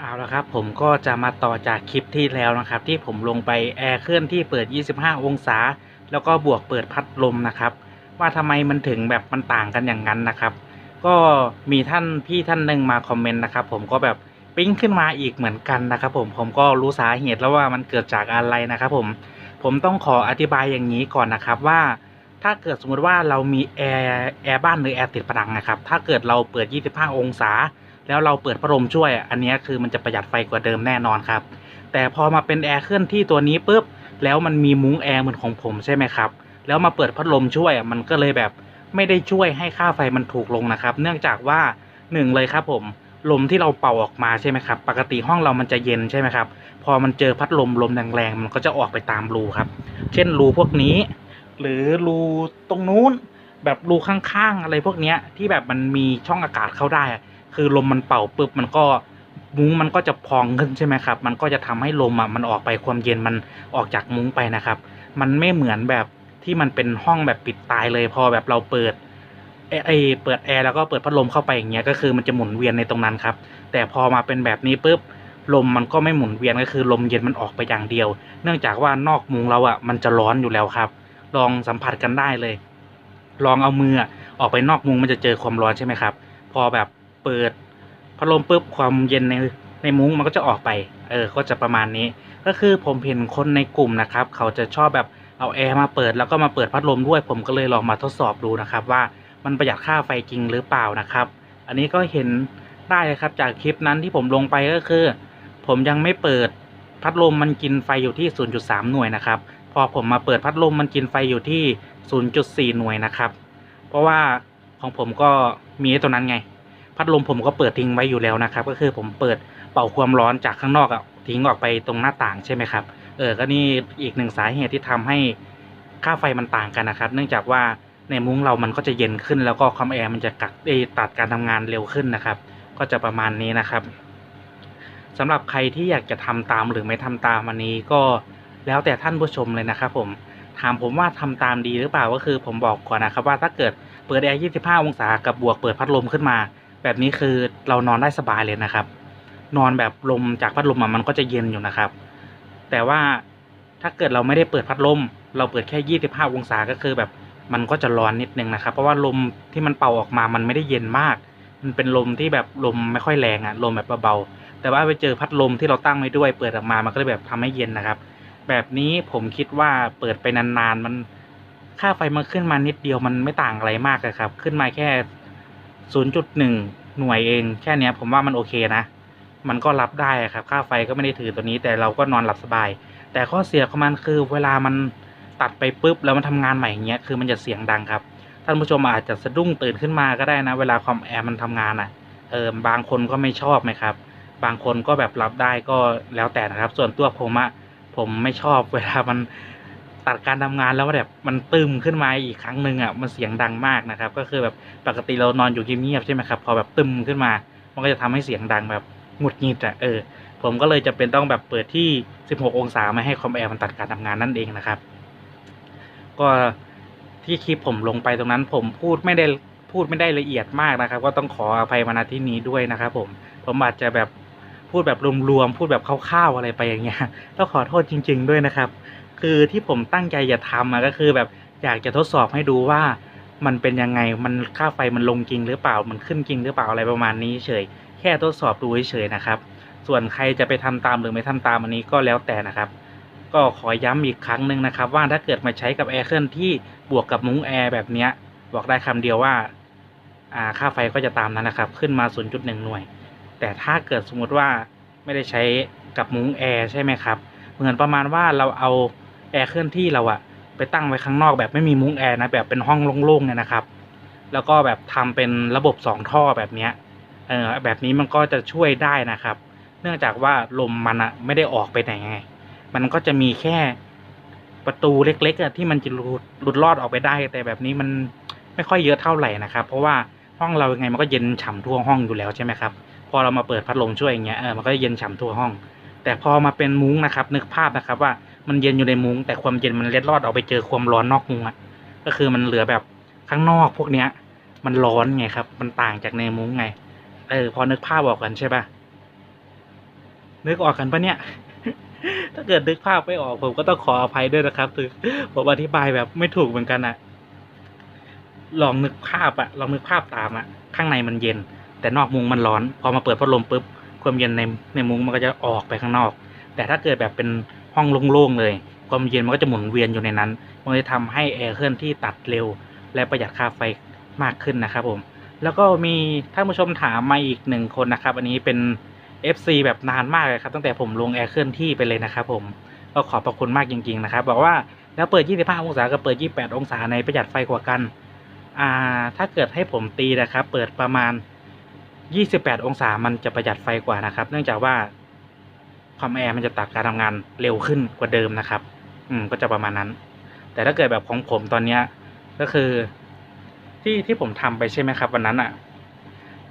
เอาละครับผมก็จะมาต่อจากคลิปที่แล้วนะครับ ที่ผมลงไปแอร์เคลื่อนที่เปิด 25 องศา แล้วก็บวกเปิดพัดลมนะครับ ว่าทำไมมันถึงแบบมันต่างกันอย่างนั้นนะครับ ก็มีท่านพี่ท่านหนึ่งมาคอมเมนต์นะครับผมก็แบบปิ๊งขึ้นมาอีกเหมือนกันนะครับ ผมผมก็รู้สาเหตุแล้วว่ามันเกิดจากอะไรนะครับ ผมผมต้องขออธิบายอย่างนี้ก่อนนะครับว่า ถ้าเกิดสมมติว่าเรามีแอร์แอร์บ้านหรือแอร์ติดผนังนะครับ ถ้าเกิดเราเปิด 25 องศา แล้วเราเปิดพัดลมช่วยอันนี้คือมันจะประหยัดไฟกว่าเดิมแน่นอนครับ แต่พอมาเป็นแอร์เคลื่อนที่ตัวนี้ปุ๊บแล้วมันมีมุ้งแอร์เหมือนของผมใช่ไหมครับ แล้วมาเปิดพัดลมช่วยมันก็เลยแบบไม่ได้ช่วยให้ค่าไฟมันถูกลงนะครับ เนื่องจากว่าหนึ่งเลยครับผมลมที่เราเป่าออกมาใช่ไหมครับ ปกติห้องเรามันจะเย็นใช่ไหมครับ พอมันเจอพัดลมลมแรงๆมันก็จะออกไปตามรูครับ เช่นรูพวกนี้ หรือรูตรงนู้น แบบรูข้างๆอะไรพวกเนี้ยที่แบบมันมีช่องอากาศเข้าได้ คือลมมันเป่าปุ๊บมันก็มุ้งมันก็จะพองขึ้นใช่ไหมครับ มันก็จะทำให้ลมอะมันออกไปความเย็นมันออกจากมุ้งไปนะครับ มันไม่เหมือนแบบที่มันเป็นห้องแบบปิดตายเลยพอแบบเราเปิดเอไอเปิดแอร์แล้วก็เปิดพัดลมเข้าไปอย่างเงี้ยก็คือมันจะหมุนเวียนในตรงนั้นครับ แต่พอมาเป็นแบบนี้ปุ๊บลมมันก็ไม่หมุนเวียนก็คือลมเย็นมันออกไปอย่างเดียว เนื่องจากว่านอกมุ้งเราอะมันจะร้อนอยู่แล้วครับ ลองสัมผัสกันได้เลย ลองเอามืออออกไปนอกมุ้งมันจะเจอความร้อนใช่ไหมครับ พอแบบ เปิดพัดลมปุ๊บความเย็นในในมุ้งมันก็จะออกไป เออ ก็จะประมาณนี้ ก็คือผมเห็นคนในกลุ่มนะครับ เขาจะชอบแบบเอาแอร์มาเปิดแล้วก็มาเปิดพัดลมด้วย ผมก็เลยลองมาทดสอบดูนะครับ ว่ามันประหยัดค่าไฟจริงหรือเปล่านะครับ อันนี้ก็เห็นได้ครับจากคลิปนั้นที่ผมลงไปก็คือ ผมยังไม่เปิดพัดลมมันกินไฟอยู่ที่ 0.3 หน่วยนะครับ พอผมมาเปิดพัดลมมันกินไฟอยู่ที่ 0.4 หน่วยนะครับ เพราะว่าของผมก็มีตัวนั้นไง พัดลมผมก็เปิดทิ้งไว้อยู่แล้วนะครับ ก็คือผมเปิดเป่าความร้อนจากข้างนอกอะทิ้งออกไปตรงหน้าต่างใช่ไหมครับ เออ ก็นี่อีกหนึ่งสาเหตุที่ทำให้ค่าไฟมันต่างกันนะครับ เนื่องจากว่าในมุ้งเรามันก็จะเย็นขึ้น แล้วก็ความแอร์มันจะกัดเอยตัดการทำงานเร็วขึ้นนะครับ ก็จะประมาณนี้นะครับสำหรับใครที่อยากจะทำตามหรือไม่ทำตามอันนี้ก็แล้วแต่ท่านผู้ชมเลยนะครับผมถามผมว่าทำตามดีหรือเปล่าก็คือผมบอกก่อนนะครับว่าถ้าเกิดเปิดแอร์ 25 องศากับบวกเปิดพัดลมขึ้นมา แบบนี้คือเรานอนได้สบายเลยนะครับ นอนแบบลมจากพัดลมมันก็จะเย็นอยู่นะครับ แต่ว่าถ้าเกิดเราไม่ได้เปิดพัดลม เราเปิดแค่ 25 องศาก็คือแบบมันก็จะร้อนนิดนึงนะครับ เพราะว่าลมที่มันเป่าออกมามันไม่ได้เย็นมาก มันเป็นลมที่แบบลมไม่ค่อยแรงอะลมแบบเบาๆ แต่ว่าไปเจอพัดลมที่เราตั้งไว้ด้วย เปิดออกมา มันก็เลยแบบทำให้เย็นนะครับ แบบนี้ผมคิดว่าเปิดไปนานๆ มันค่าไฟมันขึ้นมานิดเดียวมันไม่ต่างอะไรมากเลยครับ ขึ้นมาแค่ 0.1 หน่วยเองแค่เนี้ยผมว่ามันโอเคนะ มันก็รับได้ครับ ค่าไฟก็ไม่ได้ถือตัวนี้ แต่เราก็นอนหลับสบาย แต่ข้อเสียของมันคือเวลามันตัดไปปุ๊บแล้วมันทำงานใหม่อย่างเงี้ยคือมันจะเสียงดังครับ ท่านผู้ชมอาจจะสะดุ้งตื่นขึ้นมาก็ได้นะ เวลาคอมแอร์มันทำงานอะเออบางคนก็ไม่ชอบไหมครับ บางคนก็แบบรับได้ก็แล้วแต่นะครับ ส่วนตัวผมอะผมไม่ชอบเวลามัน ตัดการทำงานแล้วแบบมันตึมขึ้นมาอีกครั้งหนึ่งอะมันเสียงดังมากนะครับ ก็คือแบบปกติเรานอนอยู่เงียบๆใช่ไหมครับพอแบบตึมขึ้นมา มันก็จะทำให้เสียงดังแบบหงุดหงิดอะเออผมก็เลยจะเป็นต้องแบบเปิดที่ 16 องศาไม่ให้คอมแอร์มันตัดการทำงานนั่นเองนะครับ ก็ที่คลิปผมลงไปตรงนั้น ผมพูดไม่ได้พูดไม่ได้ละเอียดมากนะครับ ก็ต้องขออภัยมาณที่นี้ด้วยนะครับ ผมผมอาจจะแบบพูดแบบรวมๆพูดแบบคร่าวๆอะไรไปอย่างเงี้ยต้องขอโทษจริง ๆ ด้วยนะครับ คือที่ผมตั้งใจจะทำอะก็คือแบบอยากจะทดสอบให้ดูว่ามันเป็นยังไงมันค่าไฟมันลงจริงหรือเปล่ามันขึ้นจริงหรือเปล่าอะไรประมาณนี้เฉย แค่ทดสอบดูเฉยๆนะครับ ส่วนใครจะไปทำตามหรือไม่ทำตามอันนี้ก็แล้วแต่นะครับ ก็ขอย้ำอีกครั้งหนึ่งนะครับ ว่าถ้าเกิดมาใช้กับแอร์เคลื่อนที่บวกกับมุ้งแอร์แบบเนี้ยบอกได้คำเดียวว่าอ่าค่าไฟก็จะตามนั้นนะครับ ขึ้นมา 0.1 หน่วย แต่ถ้าเกิดสมมุติว่าไม่ได้ใช้กับมุ้งแอร์ใช่ไหมครับ เหมือนประมาณว่าเราเอา แอร์เคลื่อนที่เราอะไปตั้งไว้ข้างนอกแบบไม่มีมุ้งแอร์นะแบบเป็นห้องโล่งๆเนี่ยนะครับ แล้วก็แบบทำเป็นระบบสองท่อแบบเนี้ยเออแบบนี้มันก็จะช่วยได้นะครับ เนื่องจากว่าลมมันอะไม่ได้ออกไปไหนไง มันก็จะมีแค่ประตูเล็กๆอะที่มันจะหลุดหลุดรอดออกไปได้ แต่แบบนี้มันไม่ค่อยเยอะเท่าไหร่นะครับ เพราะว่าห้องเรายังไงมันก็เย็นฉ่ำทั่วห้องอยู่แล้วใช่ไหมครับ พอเรามาเปิดพัดลมช่วยอย่างเงี้ยเออมันก็เย็นฉ่ำทั่วห้อง แต่พอมาเป็นมุ้งนะครับ นึกภาพนะครับว่า มันเย็นอยู่ในมุ้งแต่ความเย็นมันเล็ดรอดออกไปเจอความร้อนนอกมุ้งอะก็คือมันเหลือแบบข้างนอกพวกเนี้ย มันร้อนไงครับ มันต่างจากในมุ้งไง เออ พอนึกภาพออกกันใช่ปะนึกออกกันปะเนี่ย ถ้าเกิดนึกภาพไม่ออกผมก็ต้องขออภัยด้วยนะครับคือผมอธิบายแบบไม่ถูกเหมือนกันอะลองนึกภาพอะลองนึกภาพตามอะข้างในมันเย็น แต่นอกมุ้งมันร้อน พอมาเปิดพัดลมปุ๊บความเย็นในในมุ้งมันก็จะออกไปข้างนอก แต่ถ้าเกิดแบบเป็น ห้องโล่งๆเลย ความเย็นมันก็จะหมุนเวียนอยู่ในนั้น มันจะทำให้แอร์เคลื่อนที่ตัดเร็ว และประหยัดค่าไฟมากขึ้นนะครับผม แล้วก็มีท่านผู้ชมถามมาอีกหนึ่งคนนะครับ อันนี้เป็น FC แบบนานมากเลยครับ ตั้งแต่ผมลงแอร์เคลื่อนที่ไปเลยนะครับผม ก็ขอบพระคุณมากจริง ๆ นะครับ บอกว่าแล้วเปิด 25 องศากับเปิด 28 องศาในประหยัดไฟกว่ากัน อ่า ถ้าเกิดให้ผมตีนะครับ เปิดประมาณ 28 องศามันจะประหยัดไฟกว่านะครับ เนื่องจากว่า ความแอร์มันจะตัดการทำงานเร็วขึ้นกว่าเดิมนะครับ อืมก็จะประมาณนั้น แต่ถ้าเกิดแบบของผมตอนเนี้ยก็คือที่ที่ผมทำไปใช่ไหมครับ วันนั้นอะ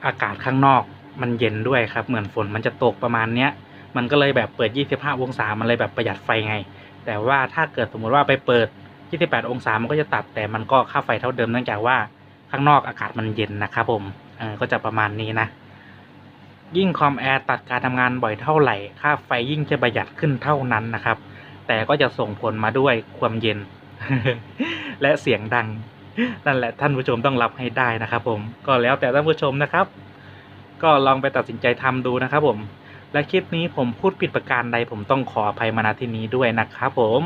อากาศข้างนอกมันเย็นด้วยครับ เหมือนฝนมันจะตกประมาณเนี้ยมันก็เลยแบบเปิด 25 องศา มันเลยแบบประหยัดไฟไง แต่ว่าถ้าเกิดสมมุติว่าไปเปิด 28 องศา มันก็จะตัด แต่มันก็ค่าไฟเท่าเดิมเนื่องจากว่าข้างนอกอากาศมันเย็นนะครับผม เออ ก็จะประมาณนี้นะ ยิ่งคอมแอร์ตัดการทำงานบ่อยเท่าไหร่ ค่าไฟยิ่งจะประหยัดขึ้นเท่านั้นนะครับ แต่ก็จะส่งผลมาด้วยความเย็น และเสียงดัง นั่นแหละท่านผู้ชมต้องรับให้ได้นะครับ ผม ก็แล้วแต่ท่านผู้ชมนะครับ ก็ลองไปตัดสินใจทำดูนะครับ ผม และคลิปนี้ผมพูดผิดประการใด ผมต้องขออภัยมาณที่นี้ด้วยนะครับ ผม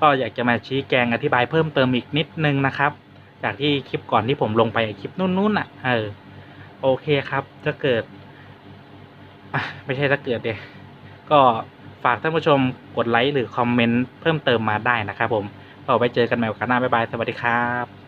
ก็อยากจะมาชี้แจงอธิบายเพิ่มเติมอีกนิดนึงนะครับ จากที่คลิปก่อนที่ผมลงไปคลิปนู้นๆอะ เออ โอเคครับถ้าเกิด อะไม่ใช่ถ้าเกิดเดยก็ฝากท่านผู้ชมกดไลค์หรือคอมเมนต์เพิ่มเติมมาได้นะครับผมเราไว้เจอกันใหม่โอกาสหน้าบ๊ายบาย สวัสดีครับ